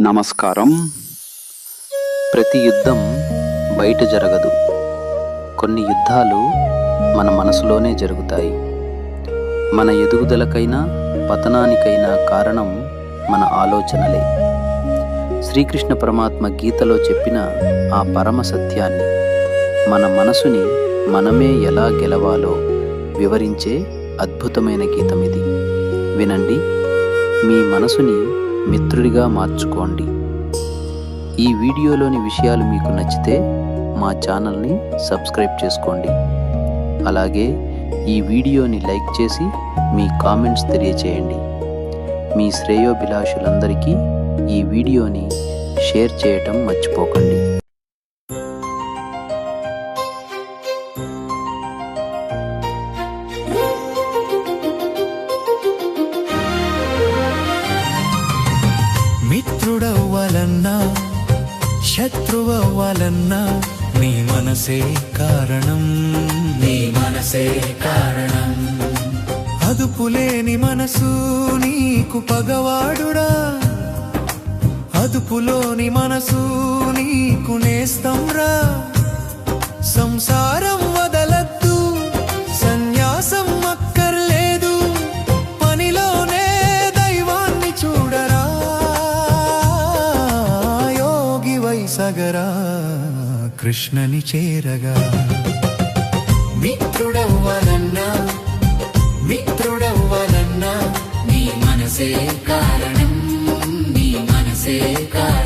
నమస్కారం. ప్రతి యుద్ధం బయట జరగదు. కొన్ని యుద్ధాలు మన మనసులోనే జరుగుతాయి. మన ఎదుగుదలకైనా పతనానికైనా కారణం మన ఆలోచనలే. శ్రీకృష్ణ పరమాత్మ గీతలో చెప్పిన ఆ పరమ సత్యాన్ని మన మనసుని మనమే ఎలా గెలవాలో వివరించే అద్భుతమైన గీతం ఇది వినండి మీ మనసుని మిత్రుడిగా మార్చుకోండి. ఈ వీడియోలోని విషయాలు మీకు నచ్చితే మా ఛానల్ని సబ్స్క్రైబ్ చేసుకోండి. అలాగే ఈ వీడియోని లైక్ చేసి మీ కామెంట్స్ తెలియచేయండి. మీ శ్రేయోభిలాషులందరికీ ఈ వీడియోని షేర్ చేయటం మర్చిపోకండి. శత్రువవ్వాలన్నా నీ మనసే కారణం. నీ మనసే కారణం. అదుపులేని మనసు నీకు పగవాడురా. అదుపులోని మనసు నీకు నేస్తంరా. సంసారం కృష్ణని చేరగా. మిత్రుడవ్వాలన్నా మిత్రుడవ్వాలన్నా నీ మనసే కారణం నీ మనసే కారణం.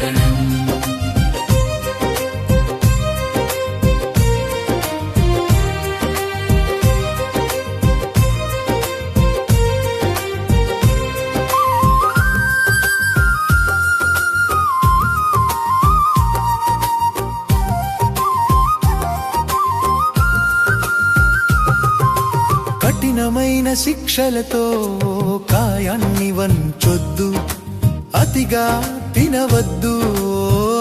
కఠినమైన శిక్షలతో కాయాన్ని వంచొద్దు. అతిగా తినవద్దు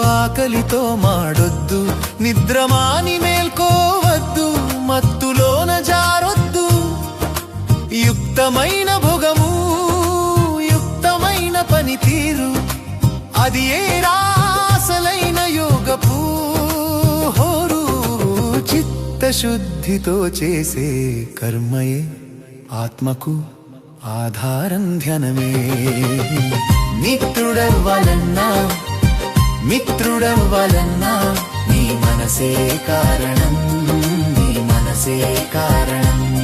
ఆకలితో మాడొద్దు. నిద్రమాని మేల్కోవద్దు మత్తులోన జారొద్దు. యుక్తమైన భోగము యుక్తమైన పనితీరు. అది ఏ రాసలైన యోగపు హోరు? చిత్తశుద్ధితో చేసే కర్మయే. ఆత్మకు ఆధారం ధ్యానమే. మిత్రుడవ్వాలన్నా మిత్రుడవ్వాలన్నా నీ మనసే కారణం నీ మనసే కారణం. గాలి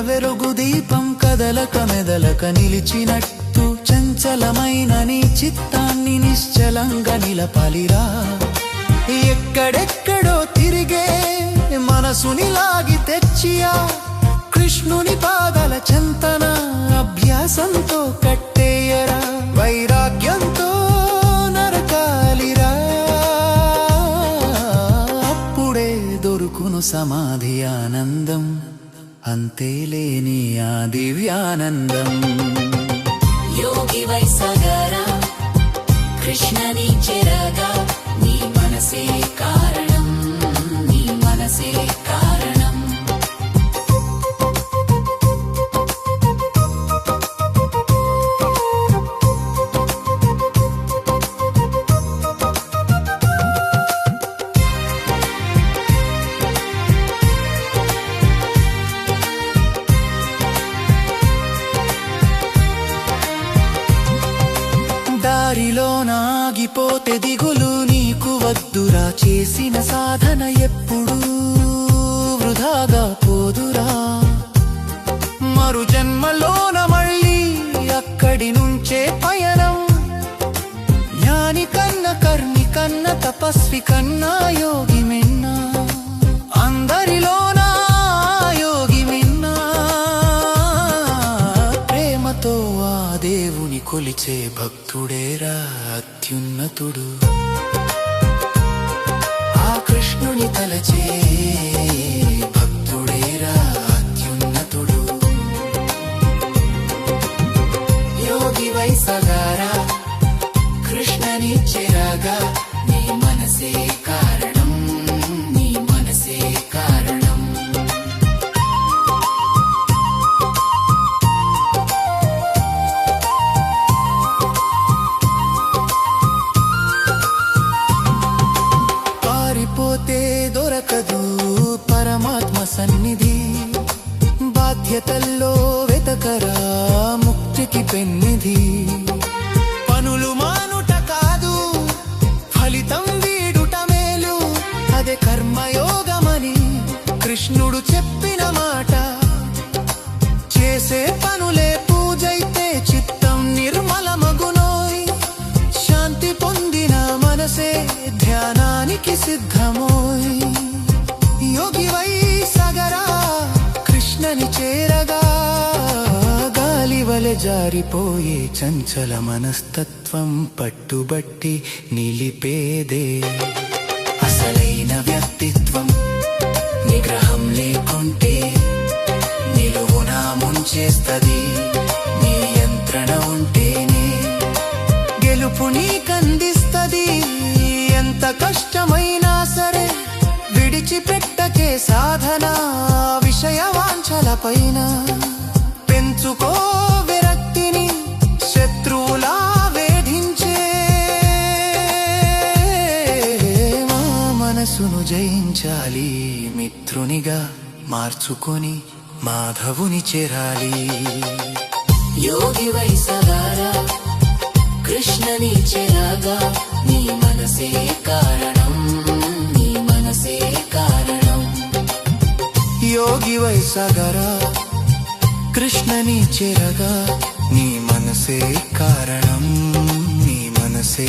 వెరుగు వెలుగు దీపం కదలక మెదలక నిలిచినట్టు చంచలమైన నీ చిత్తాన్ని నిశ్చలంగా నిలపాలిరా. ఎక్కడెక్కడో తిరిగే మనసుని లాగి తెచ్చియా కృష్ణుని పాదల చింతన అభ్యాసంతో కట్టేయరా వైరాగ్యంతో నరకాలిరా. అప్పుడే దొరుకును సమాధి ఆనందం. అంతేలేని ఆ దివ్యానందం. యోగి వైసగరా కృష్ణని చెరగా ఆగిపోతే దిగులు నీకు వద్దురా. చేసిన సాధన ఎప్పుడు వృధాగా పోదురా. మరు జన్మలోన మళ్ళీ అక్కడి నుంచే పయనం. జ్ఞాని కన్న కర్మి కన్న తపస్వి కన్నా యోగి మిన్నా. అందరిలోన యోగి మిన్నా. ప్రేమతో ఆ దేవుని కొలిచే భక్తుడేరా. అత్యున్నతుడు. ఆ కృష్ణుని తలచే పరమాత్మ సన్నిధి. బాధ్యతల్లో వెతకరా ముక్తికి పెన్నిధి. పనులు మానుట కాదు ఫలితం వీడుట మేలు. అదే కర్మయోగమని కృష్ణుడు చెప్పిన మాట. చేసే పనులే పూజైతే చిత్తం నిర్మలమగునోయ్. శాంతి పొందిన మనసే ధ్యానానికి సిద్ధ. జారిపోయే చంచల మనస్తత్వం పట్టుబట్టి నిలిపేదే. అసలైన వ్యక్తిత్వం నిగ్రహం లేకుంటే నిలువునా ముంచేస్తది. నియంత్రణ ఉంటేనే గెలుపు నీకందిస్తది. ఎంత కష్టమైనా సరే విడిచిపెట్టకే సాధన విషయ వాంఛల పైన పెంచుకో మార్చుకొని మాధవుని చేరాలి. యోగి వైసగారా కృష్ణని చెరగా నీ మనసే కారణం నీ మనసే కారణం. యోగి వైసగరా కృష్ణని చేరగా నీ మనసే కారణం నీ మనసే